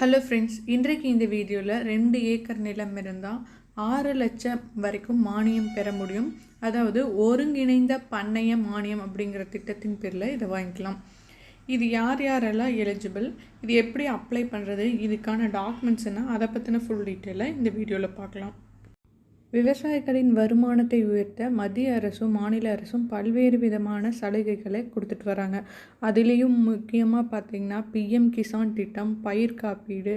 Hello friends இன்றைக்கு இந்த வீடியோவில் ரெண்டு ஏக்கர் நிலம் இருந்தால் ஆறு லட்சம் வரைக்கும் மானியம் பெற முடியும். அதாவது ஒருங்கிணைந்த பண்ணைய மானியம் அப்படிங்கிற திட்டத்தின் பேரில் இதை வாங்கிக்கலாம். இது யார் யாரெல்லாம் எலிஜிபிள் இது எப்படி அப்ளை பண்ணுறது இதுக்கான டாக்குமெண்ட்ஸ் என்ன அதை பற்றின ஃபுல் டீட்டெயிலை இந்த வீடியோவில் பார்க்கலாம். விவசாயிகளின் வருமானத்தை உயர்த்த மத்திய அரசும் மாநில அரசும் பல்வேறு விதமான சலுகைகளை கொடுத்துட்டு வராங்க. அதுலேயும் முக்கியமாக பார்த்திங்கன்னா பிஎம் கிசான் திட்டம் பயிர் காப்பீடு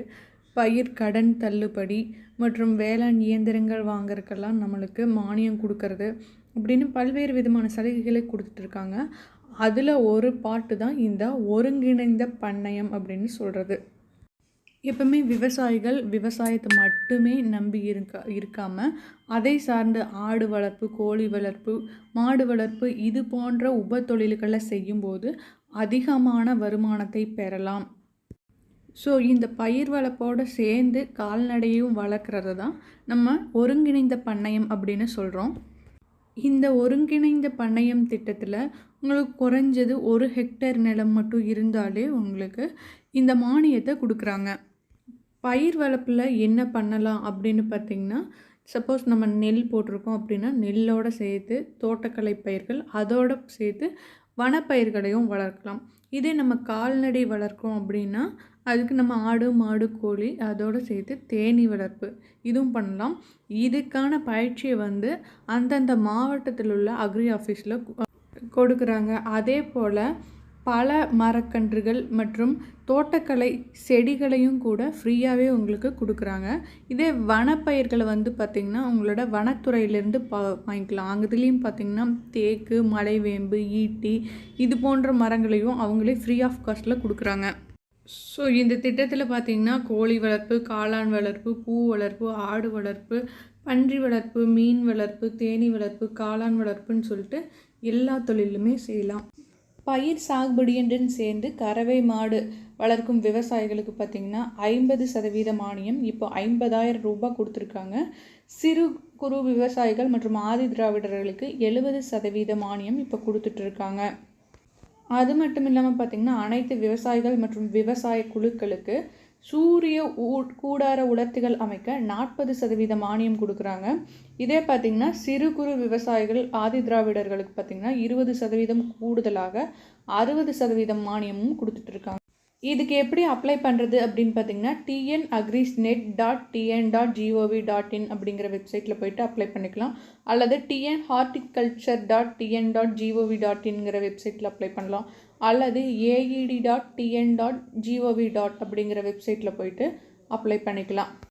பயிர் கடன் தள்ளுபடி மற்றும் வேளாண் இயந்திரங்கள் வாங்குறதுக்கெல்லாம் நம்மளுக்கு மானியம் கொடுக்கறது அப்படின்னு பல்வேறு விதமான சலுகைகளை கொடுத்துட்ருக்காங்க அதில் ஒரு பாட்டு தான் இந்த ஒருங்கிணைந்த பண்ணையம் அப்படின்னு சொல்கிறது எப்பவுமே விவசாயிகள் விவசாயத்தை மட்டுமே நம்பி இருக்க இருக்காமல் அதை சார்ந்த ஆடு வளர்ப்பு கோழி வளர்ப்பு மாடு வளர்ப்பு இது போன்ற உப தொழில்களை செய்யும்போது அதிகமான வருமானத்தை பெறலாம். ஸோ இந்த பயிர் வளர்ப்போடு சேர்ந்து கால்நடையும் வளர்க்குறது தான் நம்ம ஒருங்கிணைந்த பண்ணையம் அப்படின்னு சொல்கிறோம் இந்த ஒருங்கிணைந்த பண்ணையம் திட்டத்தில் உங்களுக்கு குறைஞ்சது ஒரு ஹெக்டேர் நிலம் மட்டும் இருந்தாலே உங்களுக்கு இந்த மானியத்தை கொடுக்குறாங்க. பயிர் வளர்ப்பில் என்ன பண்ணலாம் அப்படின்னு பார்த்திங்கன்னா சப்போஸ் நம்ம நெல் போட்டிருக்கோம் அப்படின்னா நெல்லோடு சேர்த்து தோட்டக்கலை பயிர்கள் அதோடு சேர்த்து வனப்பயிர்களையும் வளர்க்கலாம். இதே நம்ம கால்நடை வளர்க்கிறோம் அப்படின்னா அதுக்கு நம்ம ஆடு மாடு கோழி அதோடு சேர்த்து தேனி வளர்ப்பு இதுவும் பண்ணலாம். இதுக்கான பயிற்சியை வந்து அந்தந்த மாவட்டத்தில் உள்ள அக்ரி ஆஃபீஸில் கொடுக்குறாங்க. அதே போல் பல மரக்கன்றுகள் மற்றும் தோட்டக்கலை செடிகளையும் கூட ஃப்ரீயாகவே உங்களுக்கு கொடுக்குறாங்க. இதே வனப்பயிர்களை வந்து பார்த்திங்கன்னா உங்களோட வனத்துறையிலேருந்து ப வாங்கிக்கலாம். அங்கதுலேயும் பார்த்திங்கன்னா தேக்கு மலைவேம்பு ஈட்டி இது போன்ற மரங்களையும் அவங்களே ஃப்ரீ ஆஃப் காஸ்ட்டில் கொடுக்குறாங்க. ஸோ இந்த திட்டத்தில் பார்த்திங்கன்னா கோழி வளர்ப்பு காளான் வளர்ப்பு பூ வளர்ப்பு ஆடு வளர்ப்பு பன்றி வளர்ப்பு மீன் வளர்ப்பு தேனி வளர்ப்பு காளான் வளர்ப்புன்னு சொல்லிட்டு எல்லா தொழிலுமே செய்யலாம். பயிர் சாகுபடியுடன் சேர்ந்து கறவை மாடு வளர்க்கும் விவசாயிகளுக்கு பார்த்திங்கன்னா ஐம்பது சதவீத மானியம் இப்போ ஐம்பதாயிரம் ரூபாய் கொடுத்துருக்காங்க. சிறு குறு விவசாயிகள் மற்றும் ஆதி திராவிடர்களுக்கு எழுபது சதவீத மானியம் இப்போ கொடுத்துட்ருக்காங்க. அது மட்டும் இல்லாமல் பார்த்திங்கன்னா அனைத்து விவசாயிகள் மற்றும் விவசாய குழுக்களுக்கு சூரிய கூடார உலர்த்திகள் அமைக்க நாற்பது சதவீத மானியம் கொடுக்குறாங்க. இதே பார்த்திங்கன்னா சிறு குறு விவசாயிகள் ஆதி திராவிடர்களுக்கு பார்த்திங்கன்னா இருபது சதவீதம் கூடுதலாக அறுபது சதவீதம் மானியமும் கொடுத்துட்ருக்காங்க இதுக்கு எப்படி அப்ளை பண்ணுறது அப்படின்னு பார்த்தீங்கன்னா TN agris net dot TN dot gov dot in அப்படிங்கிற வெப்சைட்டில் போயிட்டு அப்ளை பண்ணிக்கலாம். அல்லது TN horticulture dot TN dot gov dot இன்ங்கிற வெப்சைட்டில் அப்ளை பண்ணலாம். அல்லது AED dot TN dot gov dot அப்படிங்கிற வெப்சைட்டில் போயிட்டு அப்ளை பண்ணிக்கலாம்.